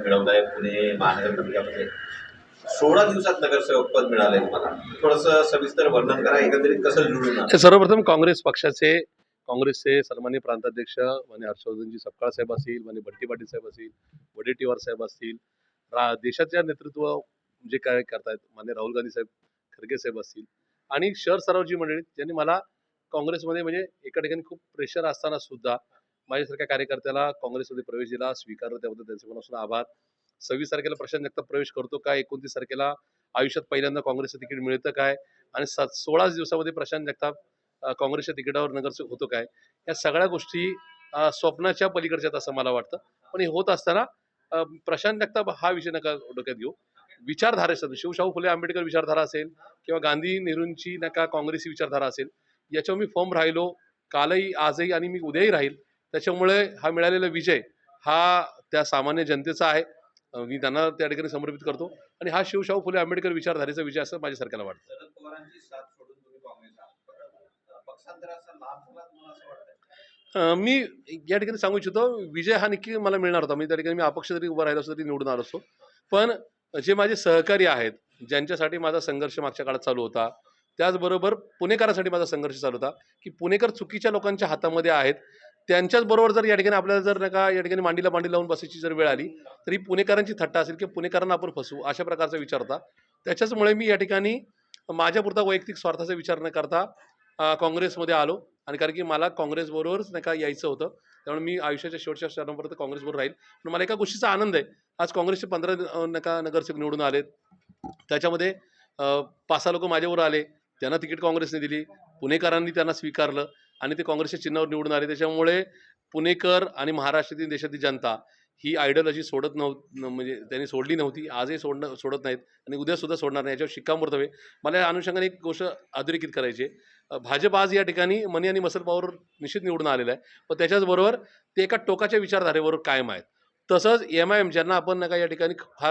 मिळवलं आहे पुणे महानगरपालिकामध्ये सोळा दिवसात नगरसेवक पद मिळालंय मला थोडंसं सविस्तर वर्णन करा एकंदरीत कसं निवडून सर्वप्रथम काँग्रेस पक्षाचे काँग्रेसचे सन्मान्य प्रांताध्यक्ष माने हर्षवर्धनजी सपकाळ साहेब असतील माने बंटी पाटील साहेब असतील वडेट्टीवार साहेब असतील रा देशाच्या नेतृत्व जे काय करतायत माने राहुल गांधी साहेब खरगे साहेब असतील आणि शहर सरावजी मंडळी ज्यांनी मला काँग्रेसमध्ये म्हणजे एका ठिकाणी खूप प्रेशर असताना सुद्धा माझ्यासारख्या कार्यकर्त्याला काँग्रेसमध्ये प्रवेश दिला स्वीकारलं त्याबद्दल त्यांचे मनापासून आभार. सव्वीस तारखेला प्रशांत जगताप प्रवेश करतो काय एकोणतीस तारखेला आयुष्यात पहिल्यांदा काँग्रेसचं तिकीट मिळतं काय? आणि सात सोळाच दिवसामध्ये प्रशांत जगताप काँग्रेसच्या तिकिटावर नगरसेवक होतो काय? या सगळ्या गोष्टी स्वप्नाच्या पलीकडच्या असं मला वाटतं. पण हे होत असताना प्रशांत जगताप हा विषय नका डोक्यात घेऊ. विचारधारेसाठी म्हणजे शिवशाहू फुले आंबेडकर विचारधारा असेल किंवा गांधी नेहरूंची नका काँग्रेसी विचारधारा असेल याच्यावर मी फॉर्म राहिलो. कालही आजही आणि मी उद्याही राहील. त्याच्यामुळे हा मिळालेला विजय हा त्या सामान्य जनतेचा आहे. मी त्यांना त्या ठिकाणी समर्पित करतो. आणि हा शिवशाहू फुले आंबेडकर विचारधारेचा विजय असं माझ्यासारख्याला वाटतं. मी या ठिकाणी सांगू इच्छितो विजय हा नक्की मला मिळणार होता. मी त्या ठिकाणी मी अपक्ष जरी उभा राहिलो असतो तरी निवडून आलो असतो. पण जे माझे सहकारी आहेत ज्यांच्यासाठी माझा संघर्ष मागच्या काळात चालू होता त्याचबरोबर पुणेकरांसाठी माझा संघर्ष चालू होता की पुणेकर चुकीच्या लोकांच्या हातामध्ये आहेत त्यांच्याच बरोबर जर या ठिकाणी आपल्याला जर नका या ठिकाणी मांडीला मांडी लावून बसायची जर वेळ आली तरी पुणेकरांची थट्टा असेल की पुणेकरांना आपण फसवू अशा प्रकारचा विचार होता. त्याच्याचमुळे मी या ठिकाणी माझ्यापुरता वैयक्तिक स्वार्थाचा विचार न करता काँग्रेसमध्ये आलो. आणि कारण की मला काँग्रेसबरोबरच नका यायचं होतं. त्यामुळे मी आयुष्याच्या शेवटच्या क्षणापर्यंत काँग्रेसबरोबर राहील. पण मला एका गोष्टीचा आनंद आहे. आज काँग्रेसचे पंधरा नका नगरसेवक निवडून आलेत. त्याच्यामध्ये पाच सहा लोक माझ्यावर आले. त्यांना तिकीट काँग्रेसने दिली. पुणेकरांनी त्यांना स्वीकारलं. आणि ते काँग्रेसच्या चिन्हावर निवडून आले. त्याच्यामुळे पुणेकर आणि महाराष्ट्रातील देशातील जनता ही आयडियोलॉजी सोडत नव्ह म्हणजे त्यांनी सोडली नव्हती. आजही सोडणं सोडत नाहीत आणि उद्यासुद्धा सोडणार नाही. याच्यावर शिक्कामोर्तब आहे. मला या अनुषंगाने एक गोष्ट अधोरेखित करायची भाजप आज या ठिकाणी मनी आणि मसल पॉवर निश्चित निवडून आलेला आहे. पण त्याच्याचबरोबर ते एका टोकाच्या विचारधारेवर कायम आहेत. तसंच एम आय एम ज्यांना आपण नका या ठिकाणी फार